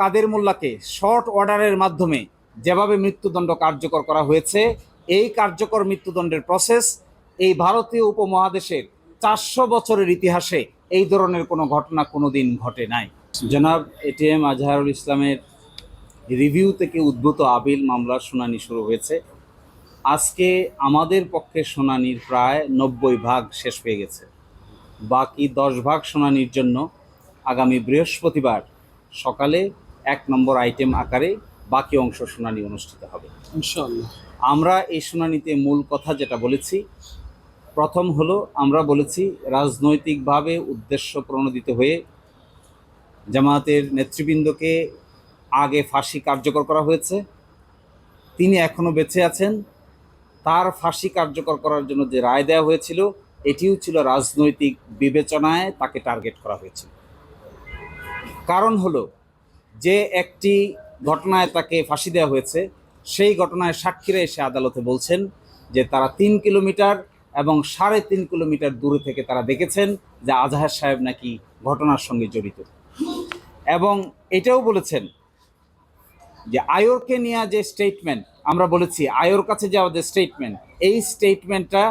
কাদের মোল্লাকে short অর্ডারের মাধ্যমে যেভাবে মৃত্যুদণ্ড কার্যকর করা হয়েছে, এই কার্যকর মৃত্যুদণ্ডের প্রসেস এই ভারতীয় উপমহাদেশের চারশো বছরের ইতিহাসে এই ধরনের কোনো ঘটনা কোনোদিন ঘটে নাই। জনাব এটিএম আজহারুল ইসলামের রিভিউ থেকে উদ্ভূত আবিল মামলার শুনানি শুরু হয়েছে। আজকে আমাদের পক্ষে শুনানির প্রায় নব্বই ভাগ শেষ হয়ে গেছে। বাকি দশ ভাগ শুনানির জন্য আগামী বৃহস্পতিবার সকালে এক নম্বর আইটেম আকারে বাকি অংশ শুনানি অনুষ্ঠিত হবে। আমরা এই শুনানিতে মূল কথা যেটা বলেছি প্রথম হলো আমরা বলেছি রাজনৈতিকভাবে উদ্দেশ্য প্রণোদিত হয়ে জামায়াতের নেতৃবৃন্দকে আগে ফাঁসি কার্যকর করা হয়েছে। তিনি এখনও বেঁচে আছেন। তার ফাঁসি কার্যকর করার জন্য যে রায় দেওয়া হয়েছিল এটিও ছিল রাজনৈতিক বিবেচনায় তাকে টার্গেট করা হয়েছিল। কারণ হলো যে একটি ঘটনায় তাকে ফাঁসি দেওয়া হয়েছে, সেই ঘটনায় সাক্ষীরা এসে আদালতে বলছেন যে তারা তিন কিলোমিটার এবং সাড়ে তিন কিলোমিটার দূরে থেকে তারা দেখেছেন যে আজহার সাহেব নাকি ঘটনার সঙ্গে জড়িত। এবং এটাও বলেছেন যে আয়োরকে নিয়ে যে স্টেটমেন্ট আমরা বলেছি আয়োর কাছে যাওয়া যে স্টেটমেন্ট এই স্টেটমেন্টটা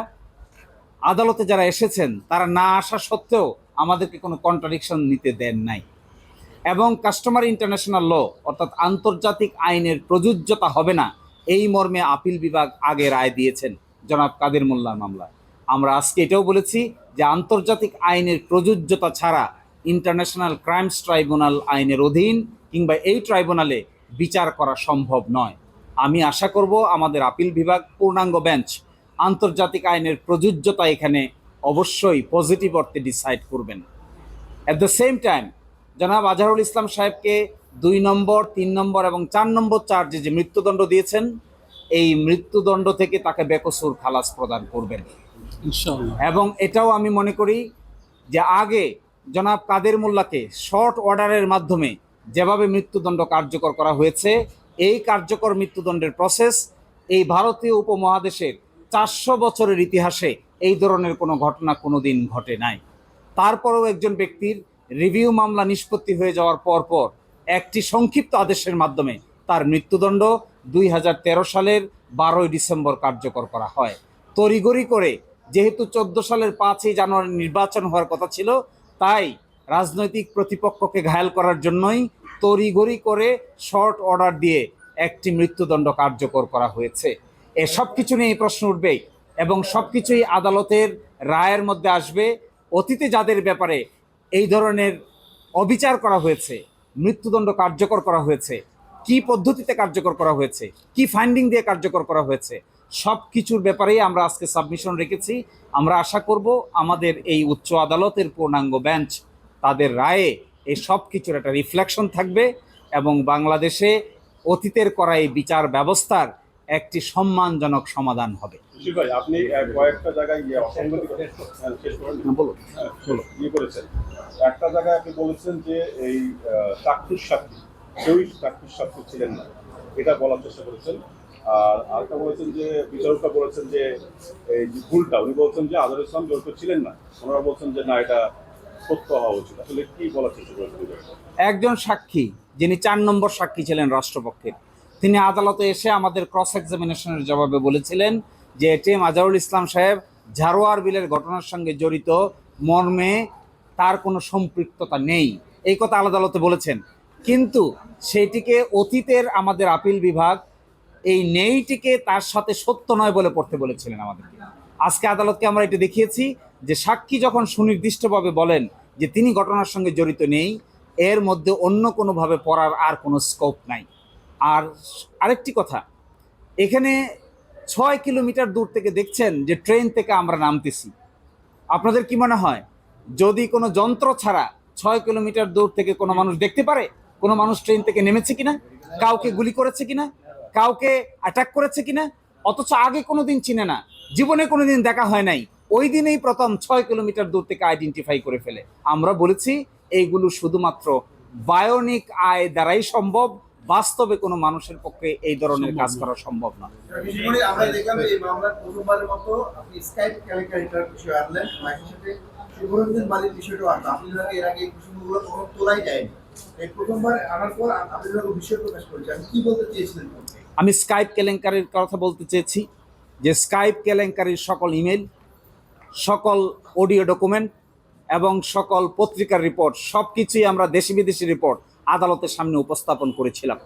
আদালতে যারা এসেছেন, তারা না আসা সত্ত্বেও আমাদেরকে কোনো কন্ট্রাডিকশন নিতে দেন নাই। এবং কাস্টমার ইন্টারন্যাশনাল ল অর্থাৎ আন্তর্জাতিক আইনের প্রযোজ্যতা হবে না, এই মর্মে আপিল বিভাগ আগে রায় দিয়েছেন জনাব কাদের মোল্লার মামলা আমরা আজকে এটাও বলেছি যে আন্তর্জাতিক আইনের প্রযোজ্যতা ছাড়া ইন্টারন্যাশনাল ক্রাইমস ট্রাইব্যুনাল আইনের অধীন কিংবা এই ট্রাইব্যুনালে বিচার করা সম্ভব নয়। আমি আশা করব আমাদের আপিল বিভাগ পূর্ণাঙ্গ বেঞ্চ আন্তর্জাতিক আইনের প্রযোজ্যতা এখানে অবশ্যই পজিটিভ অর্থে ডিসাইড করবেন। অ্যাট দ্য সেম টাইম জনাব আজহারুল ইসলাম সাহেবকে দুই নম্বর তিন নম্বর এবং চার নম্বর চার্জে যে মৃত্যুদণ্ড দিয়েছেন এই মৃত্যুদণ্ড থেকে তাকে বেকসুর খালাস প্রদান করবেন। এবং এটাও আমি মনে করি যে আগে জনাব কাদের মোল্লাকে শর্ট অর্ডারের মাধ্যমে যেভাবে মৃত্যুদণ্ড কার্যকর করা হয়েছে এই কার্যকর মৃত্যুদণ্ডের প্রসেস এই ভারতীয় উপমহাদেশের চারশো বছরের ইতিহাসে এই ধরনের কোনো ঘটনা কোনোদিন ঘটে নাই। তারপরেও একজন ব্যক্তির রিভিউ মামলা নিষ্পত্তি হয়ে যাওয়ার পরপর একটি সংক্ষিপ্ত আদেশের মাধ্যমে তার মৃত্যুদণ্ড দুই হাজার তেরো সালের বারোই ডিসেম্বর কার্যকর করা হয়। তড়িগড়ি করে যেহেতু চোদ্দ সালের পাঁচই জানুয়ারি নির্বাচন হওয়ার কথা ছিল, তাই রাজনৈতিক প্রতিপক্ষকে ঘায়াল করার জন্যই তড়িগড়ি করে শর্ট অর্ডার দিয়ে একটি মৃত্যুদণ্ড কার্যকর করা হয়েছে। এ কিছু নিয়ে প্রশ্ন উঠবে এবং সব কিছুই আদালতের রায়ের মধ্যে আসবে। অতীতে যাদের ব্যাপারে এই ধরনের অবিচার করা হয়েছে, মৃত্যুদণ্ড কার্যকর করা হয়েছে, কি পদ্ধতিতে কার্যকর করা হয়েছে, কি ফাইন্ডিং দিয়ে কার্যকর করা হয়েছে সব কিছুর ব্যাপারেই আমরা আজকে সাবমিশন রেখেছি। আমরা আশা করব আমাদের এই উচ্চ আদালতের পূর্ণাঙ্গ বেঞ্চ তাদের রায়ে এই সব কিছুর একটা রিফ্লেকশন থাকবে এবং বাংলাদেশে অতীতের করা এই বিচার ব্যবস্থার একটি সম্মানজনক সমাধান হবে। ভাই আপনি কয়েকটা জায়গায় ইয়ে অসংগতি হ্যাঁ, শেষ করেন। হ্যাঁ, বলুন। হ্যাঁ, ইয়ে করেছেন। একটা জায়গায় আপনি বলেছেন যে এই চাক্ষুষ সাক্ষী কেউই চাক্ষুষ সাক্ষী ছিলেন না। এটা বলার চেষ্টা করেছেন। আর আরেকটা বলেছেন যে বিচারকটা বলেছেন যে এই যে ভুলটা উনি বলছেন যে আজহার ইসলাম জড়িত ছিলেন না। ওনারা বলছেন যে না এটা সত্য হওয়া উচিত। আসলে কি বলার চেষ্টা করেছেন একজন সাক্ষী যিনি চার নম্বর সাক্ষী ছিলেন রাষ্ট্রপক্ষের তিনি আদালতে এসে আমাদের ক্রস এক্সামিনেশনের জবাবে বলেছিলেন যে এটিএম মাজারুল ইসলাম সাহেব ঝাড়োয়ার বিলের ঘটনার সঙ্গে জড়িত, মর্মে তার কোনো সম্পৃক্ততা নেই। এই কথা আলাদা আদালতে বলেছেন। কিন্তু সেটিকে অতীতের আমাদের আপিল বিভাগ এই নেইটিকে তার সাথে সত্য নয় বলে পড়তে বলেছিলেন আমাদেরকে। আজকে আদালতকে আমরা এটা দেখিয়েছি যে সাক্ষী যখন সুনির্দিষ্টভাবে বলেন যে তিনি ঘটনার সঙ্গে জড়িত নেই, এর মধ্যে অন্য কোনোভাবে পড়ার আর কোনো স্কোপ নাই। আর আরেকটি কথা, এখানে ছয় কিলোমিটার দূর থেকে দেখছেন যে ট্রেন থেকে আমরা নামতেছি। আপনাদের কি মনে হয়? যদি কোনো যন্ত্র ছাড়া ছয় কিলোমিটার দূর থেকে কোনো মানুষ দেখতে পারে, কোনো মানুষ ট্রেন থেকে নেমেছে কিনা, কাউকে গুলি করেছে কিনা, কাউকে অ্যাটাক করেছে কিনা, অথচ আগে কোনো দিন চিনে না, জীবনে কোনো দিন দেখা হয় নাই, ওই দিনেই প্রথম ছয় কিলোমিটার দূর থেকে আইডেন্টিফাই করে ফেলে। আমরা বলেছি, এইগুলো শুধুমাত্র বায়োনিক আয় দ্বারাই সম্ভব বাস্তবে কোনো মানুষের পক্ষে এই ধরনের কাজ করা সম্ভব না। আমরা দেখলাম এই মামলার প্রথমবারের মতো আপনি স্কাইপ ক্যারেক্টার বিষয় আনলেন মাইকের সাথে শুভরঞ্জন বালির বিষয়টাও আনলেন আপনি এর আগে এই প্রসঙ্গগুলো কখনো তোলাই যায়নি। এই প্রথমবার আনার পর আপনি বিষয় প্রকাশ করেছেন কি বলতে চেয়েছিলেন আমি স্কাইপ কেলেঙ্কারির কথা বলতে চেয়েছি যে স্কাইপ কেলেঙ্কারির সকল ইমেল সকল অডিও ডকুমেন্ট এবং সকল পত্রিকার রিপোর্ট সব কিছুই আমরা দেশি বিদেশি রিপোর্ট আদালতের সামনে উপস্থাপন করেছিলাম।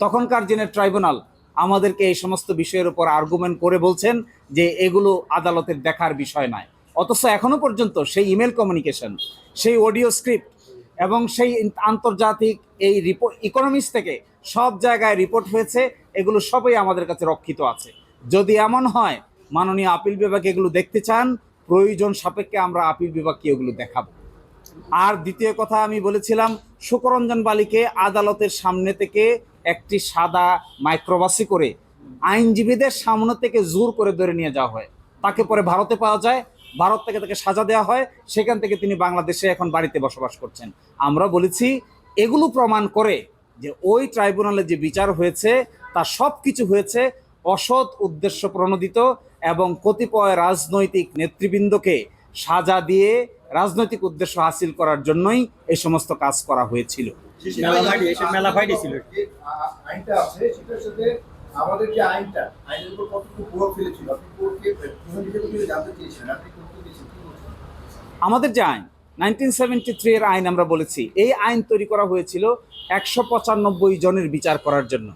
তখনকার দিনের ট্রাইব্যুনাল আমাদেরকে এই সমস্ত বিষয়ের উপর আর্গুমেন্ট করে বলছেন যে এগুলো আদালতের দেখার বিষয় নয়। অথচ এখনও পর্যন্ত সেই ইমেল কমিউনিকেশন সেই অডিও স্ক্রিপ্ট এবং সেই আন্তর্জাতিক এই রিপোর্ট ইকোনমিক্স থেকে সব জায়গায় রিপোর্ট হয়েছে, এগুলো সবই আমাদের কাছে রক্ষিত আছে। যদি এমন হয়, মাননীয় আপিল বিভাগ এগুলো দেখতে চান, প্রয়োজন সাপেক্ষে আমরা আপিল বিভাগকে এগুলো দেখাবো। আর দ্বিতীয় কথা আমি বলেছিলাম, শুকরঞ্জন বালিকে আদালতের সামনে থেকে একটি সাদা মাইক্রোবাসি করে আইনজীবীদের সামনে থেকে জোর করে ধরে নিয়ে যাওয়া হয়। তাকে পরে ভারতে পাওয়া যায়, ভারত থেকে তাকে সাজা দেওয়া হয়, সেখান থেকে তিনি বাংলাদেশে এখন বাড়িতে বসবাস করছেন। আমরা বলেছি, এগুলো প্রমাণ করে যে ওই ট্রাইব্যুনালে যে বিচার হয়েছে, তা সব কিছু হয়েছে অসৎ উদ্দেশ্য প্রণোদিত এবং কতিপয় রাজনৈতিক নেতৃবৃন্দকে সাজা দিয়ে রাজনৈতিক উদ্দেশ্য হাসিল করার জন্যই এই সমস্ত কাজ করা হয়েছিল। আমাদের যে আইনটা আইনের উপর কতটুকু প্রভাব ফেলেছিল? আপনি কোর্টকে জানতে চেয়েছিলেন আপনি কোর্টকে দিয়েছেন কি বলছেন? আমাদের যে আইন নাইনটিন সেভেন্টি থ্রি এর আইন আমরা বলেছি এই আইন তৈরি করা হয়েছিল একশো পঁচানব্বই জনের বিচার করার জন্য।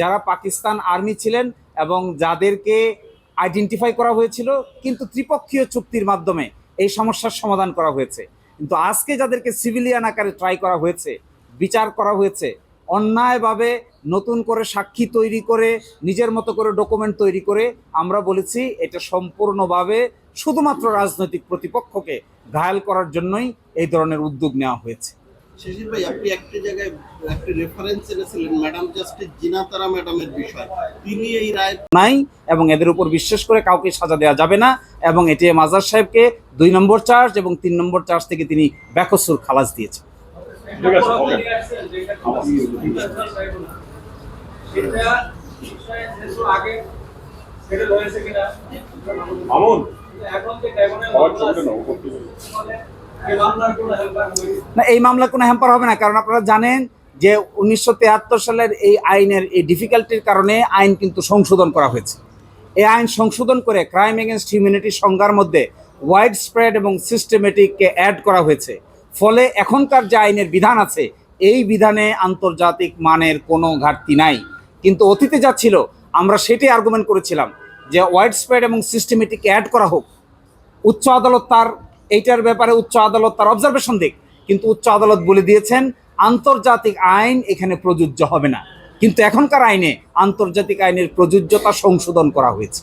যারা পাকিস্তান আর্মি ছিলেন এবং যাদেরকে আইডেন্টিফাই করা হয়েছিল কিন্তু ত্রিপক্ষীয় চুক্তির মাধ্যমে এই সমস্যার সমাধান করা হয়েছে। কিন্তু আজকে যাদেরকে সিভিলিয়ান আকারে ট্রাই করা হয়েছে, বিচার করা হয়েছে, অন্যায়ভাবে নতুন করে সাক্ষী তৈরি করে, নিজের মতো করে ডকুমেন্ট তৈরি করে, আমরা বলেছি এটা সম্পূর্ণভাবে শুধুমাত্র রাজনৈতিক প্রতিপক্ষকে ঘায়াল করার জন্যই এই ধরনের উদ্যোগ নেওয়া হয়েছে। শিশির ভাই আপনি একটা জায়গায় একটা রেফারেন্স এনেছিলেন ম্যাডাম জাস্টিস জিনাতারা ম্যাডামের বিষয়। তিনি এই রায় নাই এবং এদের উপর বিশ্বাস করে কাউকে সাজা দেওয়া যাবে না এবং এটি মাজার সাহেবকে দুই নম্বর চার্জ এবং তিন নম্বর চার্জ থেকে তিনি বেকসুর খালাস দিয়েছেন। ঠিক আছে ওকে। উপর থেকে। না, এই মামলা কোনো হ্যাম্পার হবে না, কারণ আপনারা জানেন যে উনিশশো সালের এই আইনের এই ডিফিকাল্টির কারণে আইন কিন্তু সংশোধন করা হয়েছে। এই আইন সংশোধন করে ক্রাইম এগেনস্ট হিউম্যানিটি সংজ্ঞার মধ্যে ওয়াইড স্প্রেড এবং সিস্টেমেটিককে অ্যাড করা হয়েছে। ফলে এখনকার যে আইনের বিধান আছে, এই বিধানে আন্তর্জাতিক মানের কোনো ঘাটতি নাই। কিন্তু অতীতে যা ছিল, আমরা সেটাই আর্গুমেন্ট করেছিলাম যে ওয়াইড স্প্রেড এবং সিস্টেমেটিক অ্যাড করা হোক। উচ্চ আদালত তার এইটার ব্যাপারে উচ্চ আদালত তার অবজারভেশন দিক। কিন্তু উচ্চ আদালত বলে দিয়েছেন আন্তর্জাতিক আইন এখানে প্রযোজ্য হবে না। কিন্তু এখনকার আইনে আন্তর্জাতিক আইনের প্রযোজ্যতা সংশোধন করা হয়েছে।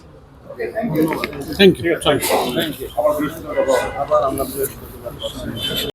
Thank you